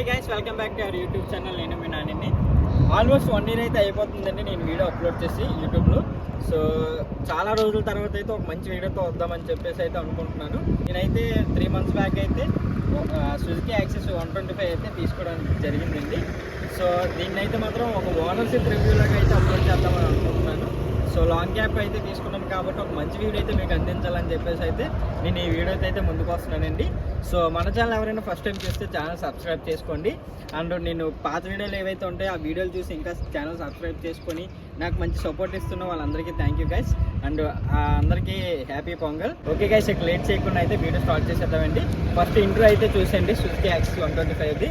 Hi guys welcome back to our YouTube channel నేను మీ నానిని. ఆల్మోస్ట్ వన్ ఇయర్ అయితే అయిపోతుందండి నేను వీడియో అప్లోడ్ చేసి యూట్యూబ్లో సో చాలా రోజుల తర్వాత అయితే ఒక మంచి వీడియోతో వద్దామని చెప్పేసి అయితే అనుకుంటున్నాను. నేనైతే త్రీ మంత్స్ బ్యాక్ అయితే Suzuki Access one twenty five అయితే తీసుకోవడానికి జరిగిందండి. సో దీన్ని అయితే మాత్రం ఒక ఓనర్షిప్ రివ్యూలాగా అయితే అప్లోడ్ చేద్దామని అనుకుంటున్నాను. సో లాంగ్ క్యాప్ అయితే తీసుకున్నాను కాబట్టి ఒక మంచి వీడియో అయితే మీకు అందించాలని చెప్పేసి అయితే నేను ఈ వీడియో అయితే ముందుకు వస్తున్నానండి. సో మన ఛానల్ ఎవరైనా ఫస్ట్ టైం చూస్తే ఛానల్ సబ్స్క్రైబ్ చేసుకోండి. అండ్ నేను పాత వీడియోలు ఏవైతే ఉంటాయో ఆ వీడియోలు చూసి ఇంకా ఛానల్ సబ్స్క్రైబ్ చేసుకొని నాకు మంచి సపోర్ట్ ఇస్తున్న వాళ్ళందరికీ థ్యాంక్ యూ గైస్ అండ్ అందరికీ హ్యాపీ పొంగల్. ఓకే గైస్ ఇక లేట్ చేయకుండా అయితే వీడియో స్టార్ట్ చేసేద్దామండి. ఫస్ట్ ఇంట్రో అయితే చూసేయండి. Suzuki axe one twenty ఫైవ్ది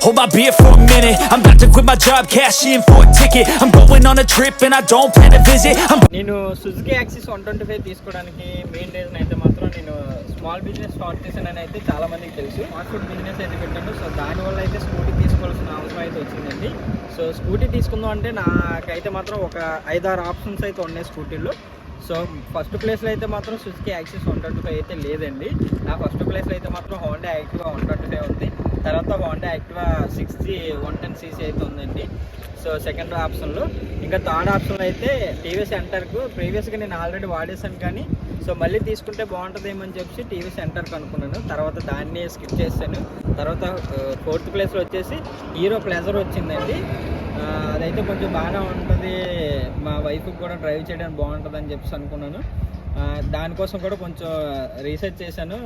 Hold my beer for a minute. I'm about to quit my job, cash in for a ticket. I'm going on a trip and I don't plan to visit. I'm నేను Suzuki Access one twenty five తీసుకోవడానికి main reason అయితే మాత్రం నేను small business start చేశానని అయితే చాలా మందికి తెలుసు ఫాస్ట్ ఫుడ్ బిజినెస్ అయితే పెట్టాను సో దానివల్ల అయితే స్కూటీ తీసుకోవాల్సిన అవసరం అయితే వచ్చిందండి సో స్కూటీ తీసుకుందాం అంటే నాకైతే మాత్రం ఒక ఐదారు ఆప్షన్స్ అయితే ఉన్నాయి స్కూటీలో సో ఫస్ట్ ప్లేస్లో అయితే మాత్రం Suzuki Access one twenty five అయితే లేదండి నా ఫస్ట్ ప్లేస్లో అయితే మాత్రం Honda Activa one twenty five ఉంది తర్వాత Honda Activa sixty one ten CC అయితే ఉందండి. సో సెకండ్ ఆప్షన్లో ఇంకా థర్డ్ ఆప్షన్లో అయితే టీవీఎస్ సెంటర్కు ప్రీవియస్గా నేను ఆల్రెడీ వాడేసాను కానీ సో మళ్ళీ తీసుకుంటే బాగుంటుందేమో అని చెప్పి టీవీ సెంటర్కి అనుకున్నాను. తర్వాత దాన్ని స్కిప్ చేశాను. తర్వాత ఫోర్త్ ప్లేస్లో వచ్చేసి హీరో ప్లెజర్ వచ్చిందండి. అదైతే కొంచెం బాగానే ఉంటుంది. మా వైఫ్కి కూడా డ్రైవ్ చేయడానికి బాగుంటుంది అని చెప్పేసి అనుకున్నాను. దానికోసం కూడా కొంచెం రీసెర్చ్ చేశాను.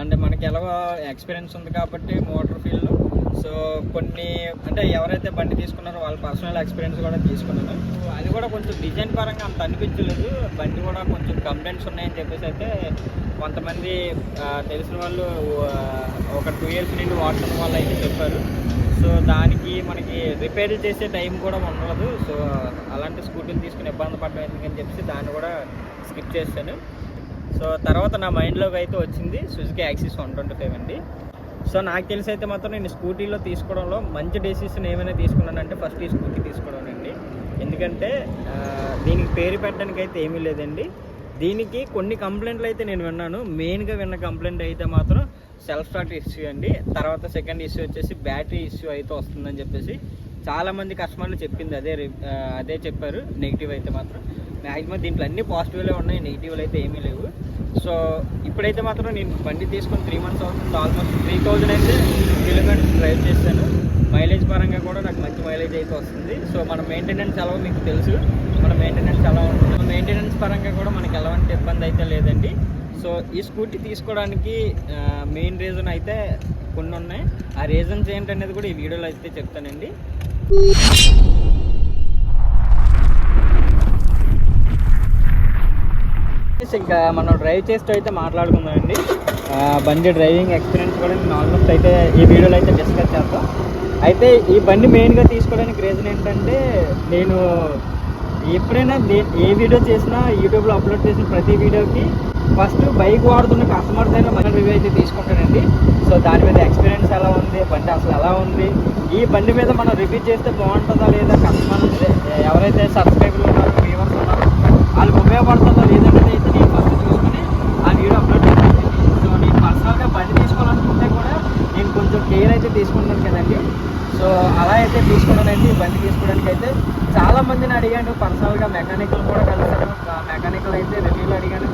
అండ్ మనకి ఎలాగో ఎక్స్పీరియన్స్ ఉంది కాబట్టి మోటార్ ఫీల్డ్లో సో కొన్ని అంటే ఎవరైతే బండి తీసుకున్నారో వాళ్ళ పర్సనల్ ఎక్స్పీరియన్స్ కూడా తీసుకున్నాను. సో అది కూడా కొంచెం డిజైన్ పరంగా అంత అనిపించలేదు. బండి కూడా కొంచెం కంప్లైంట్స్ ఉన్నాయని చెప్పేసి అయితే కొంతమంది తెలిసిన వాళ్ళు ఒక టూ ఇయర్స్ నుండి వాడుతున్న వాళ్ళు అయితే చెప్పారు. సో దానికి మనకి రిపేర్ చేసే టైం కూడా ఉండదు. సో అలాంటి స్కూటీలు తీసుకుని ఇబ్బంది పడడం ఎందుకని చెప్పి దాన్ని కూడా స్కిప్ చేశాను. సో తర్వాత నా మైండ్లోకి అయితే వచ్చింది Suzuki Access one twenty five అండి. సో నాకు తెలిసి అయితే మాత్రం నేను స్కూటీలో తీసుకోవడంలో మంచి డెసిషన్ ఏమైనా తీసుకున్నానంటే ఫస్ట్ ఈ స్కూటీ తీసుకోవడం అండి. ఎందుకంటే దీనికి పేరు పెట్టడానికి అయితే ఏమీ లేదండి. దీనికి కొన్ని కంప్లైంట్లు అయితే నేను విన్నాను. మెయిన్గా విన్న కంప్లైంట్ అయితే మాత్రం సెల్ఫ్ స్టార్ట్ ఇష్యూ అండి. తర్వాత సెకండ్ ఇష్యూ వచ్చేసి బ్యాటరీ ఇష్యూ అయితే వస్తుందని చెప్పేసి చాలామంది కస్టమర్లు చెప్పింది అదే అదే చెప్పారు. నెగిటివ్ అయితే మాత్రం. మ్యాక్సిమం దీంట్లో అన్ని పాజిటివ్లే ఉన్నాయి. నెగిటివ్లు అయితే ఏమీ లేవు. సో ఇప్పుడైతే మాత్రం నేను బండి తీసుకొని త్రీ మంత్స్ అవుతుంది. ఆల్మోస్ట్ త్రీ థౌజండ్ అయితే కిలోమీటర్స్ డ్రైవ్ చేశాను. మైలేజ్ పరంగా కూడా నాకు మంచి మైలేజ్ అయితే వస్తుంది. సో మన మెయింటెనెన్స్ ఎలా మీకు తెలుసు. మన మెయింటెనెన్స్ ఎలా ఉంటుంది. మెయింటెనెన్స్ పరంగా కూడా మనకి ఎలాంటి ఇబ్బంది అయితే లేదండి. సో ఈ స్కూటీ తీసుకోవడానికి మెయిన్ రీజన్ అయితే కొన్ని ఉన్నాయి. ఆ రీజన్స్ ఏంటనేది కూడా ఈ వీడియోలో అయితే చెప్తానండి. ఇంకా మనం డ్రైవ్ చేస్తూ అయితే మాట్లాడుకుందామండి. బండి డ్రైవింగ్ ఎక్స్పీరియన్స్ కూడా నేను ఆల్మోస్ట్ అయితే ఈ వీడియోలో అయితే డిస్కస్ చేస్తాం. అయితే ఈ బండి మెయిన్గా తీసుకోవడానికి రీజన్ ఏంటంటే నేను ఎప్పుడైనా ఏ వీడియో చేసినా యూట్యూబ్లో అప్లోడ్ చేసిన ప్రతి వీడియోకి ఫస్ట్ బైక్ వాడుతున్న కస్టమర్స్ అయినా మన రివ్యూ అయితే తీసుకుంటానండి సో దాని మీద ఎక్స్పీరియన్స్ ఎలా ఉంది? బండి అసలు ఎలా ఉంది? ఈ బండి మీద మనం రివ్యూ చేస్తే బాగుంటుందా లేదా? కస్టమర్ ఎవరైతే సబ్స్క్రైబర్లు ఉన్నారో వ్యూవర్స్ ఉన్నారో వాళ్ళకి ఉపయోగపడుతుందో లేదనేది అయితే నేను ఫస్ట్ చూసుకుని ఆ వీడియో అప్లోడ్ చేస్తాను సో నేను పర్సనల్గా బండి తీసుకోవాలనుకుంటే కూడా నేను కొంచెం కేర్ అయితే తీసుకుంటాను కదండి. సో అలా అయితే తీసుకున్నానండి బండి తీసుకోవడానికి అయితే చాలా మందిని అడిగాను పర్సనల్గా మెకానికల్ కూడా కలిసాను మెకానికల్ అయితే రివ్యూలు అడిగాను.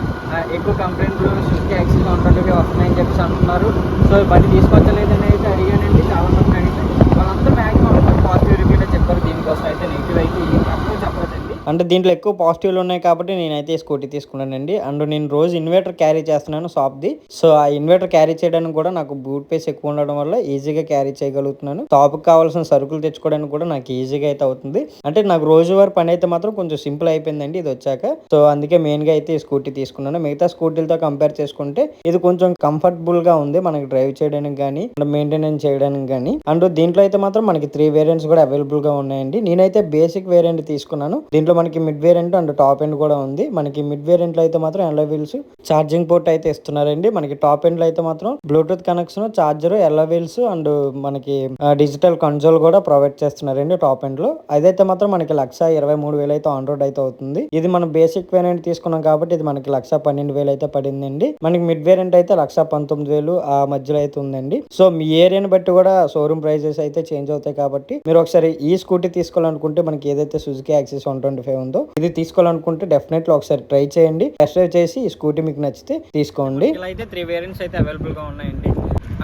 ఎక్కువ కంప్లైంట్లు సుజుకి యాక్సిస్ ఉంటాయి వస్తున్నాయని చెప్పేసి అంటున్నారు. సో బండి తీసుకొచ్చలేదని అయితే అడిగానండి చాలా మంది అడిగితే వాళ్ళంతా మ్యాక్సిమం పాజిటివ్ రివ్యూలో చెప్పారు దీనికోసం అయితే నెగిటివ్ అయితే ఏం తక్కువ చెప్పలేదండి అంటే దీంట్లో ఎక్కువ పాజిటివ్లు ఉన్నాయి కాబట్టి నేనైతే ఈ స్కూటీ తీసుకున్నానండి. అండ్ నేను రోజు ఇన్వర్టర్ క్యారీ చేస్తున్నాను షాప్ది. సో ఆ ఇన్వర్టర్ క్యారీ చేయడానికి కూడా నాకు బూట్ పేస్ ఎక్కువ ఉండడం వల్ల ఈజీగా క్యారీ చేయగలుగుతున్నాను. షాప్కి కావాల్సిన సరుకులు తెచ్చుకోవడానికి కూడా నాకు ఈజీగా అయితే అవుతుంది. అంటే నాకు రోజువారి పని అయితే మాత్రం కొంచెం సింపుల్ అయిపోయిందండి ఇది వచ్చాక. సో అందుకే మెయిన్గా అయితే ఈ స్కూటీ తీసుకున్నాను. మిగతా స్కూటీలతో కంపేర్ చేసుకుంటే ఇది కొంచెం కంఫర్టబుల్గా ఉంది. మనకి డ్రైవ్ చేయడానికి కానీ మెయింటెనెన్స్ చేయడానికి కానీ అండ్ దీంట్లో అయితే మాత్రం మనకి త్రీ వేరియంట్స్ కూడా అవైలబుల్గా ఉన్నాయండి. నేనైతే బేసిక్ వేరియంట్ తీసుకున్నాను. దీంట్లో మనకి mid variant and top end కూడా ఉంది. మనకి మిడ్ వేరియంట్లో అయితే మాత్రం ఎల్లో వీల్స్ ఛార్జింగ్ పోర్ట్ అయితే ఇస్తున్నారండి. మనకి టాప్ ఎండ్లో అయితే మాత్రం Bluetooth connection charger alloy wheels and మనకి డిజిటల్ కన్సోల్ కూడా ప్రొవైడ్ చేస్తున్నారండి టాప్ ఎండ్లో. అదైతే మాత్రం మనకి లక్ష ఇరవై మూడు వేలు అయితే ఆన్ రోడ్ అయితే అవుతుంది. ఇది మనం బేసిక్ వేరియంట్ తీసుకున్నాం కాబట్టి ఇది మనకి లక్ష పన్నెండు వేలు అయితే పడిందండి. మనకి మిడ్ వేరియంట్ అయితే లక్ష పంతొమ్మిది వేలు ఆ మధ్యలో అయితే ఉందండి. సో మీ ఏరియాని బట్టి కూడా షోరూమ్ ప్రైజెస్ అయితే చేంజ్ అవుతాయి కాబట్టి మీరు ఒకసారి ఈ స్కూటీ తీసుకోవాలనుకుంటే మనకి ఏదైతే Suzuki Access one twenty five ఉందో ఇది తీసుకోవాలనుకుంటే డెఫినెట్లీ ఒకసారి ట్రై చేయండి. టెస్ట్ డ్రైవ్ చేసి ఈ స్కూటీ మీకు నచ్చితే తీసుకోండి. ఇలా అయితే త్రీ వేరియంట్స్ అయితే అవైలబుల్గా ఉన్నాయండి.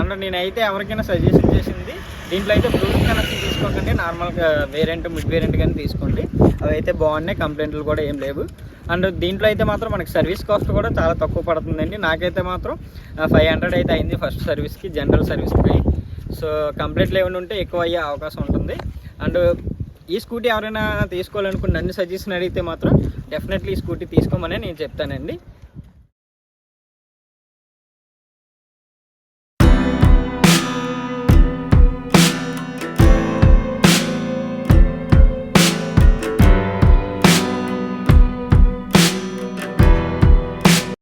అండ్ నేనైతే ఎవరికైనా సజెషన్ చేసింది దీంట్లో అయితే బ్లూటూత్ కనెక్షన్ తీసుకోకండి. నార్మల్గా వేరియంట్ మిడ్ వేరియంట్ కానీ తీసుకోండి. అవి అయితే బాగున్నాయి కంప్లైంట్లు కూడా ఏం లేవు. అండ్ దీంట్లో అయితే మాత్రం మనకి సర్వీస్ కాస్ట్ కూడా చాలా తక్కువ పడుతుందండి. నాకైతే మాత్రం ఫైవ్ హండ్రెడ్ అయితే అయింది ఫస్ట్ సర్వీస్కి జనరల్ సర్వీస్కి సో కంప్లైంట్లు ఏమైనా ఉంటే ఎక్కువ అయ్యే అవకాశం ఉంటుంది. అండ్ ఈ స్కూటీ ఎవరైనా తీసుకోవాలనుకుని నన్ను సజెషన్ అడిగితే మాత్రం డెఫినెట్లీ ఈ స్కూటీ తీసుకోమని నేను చెప్తానండి.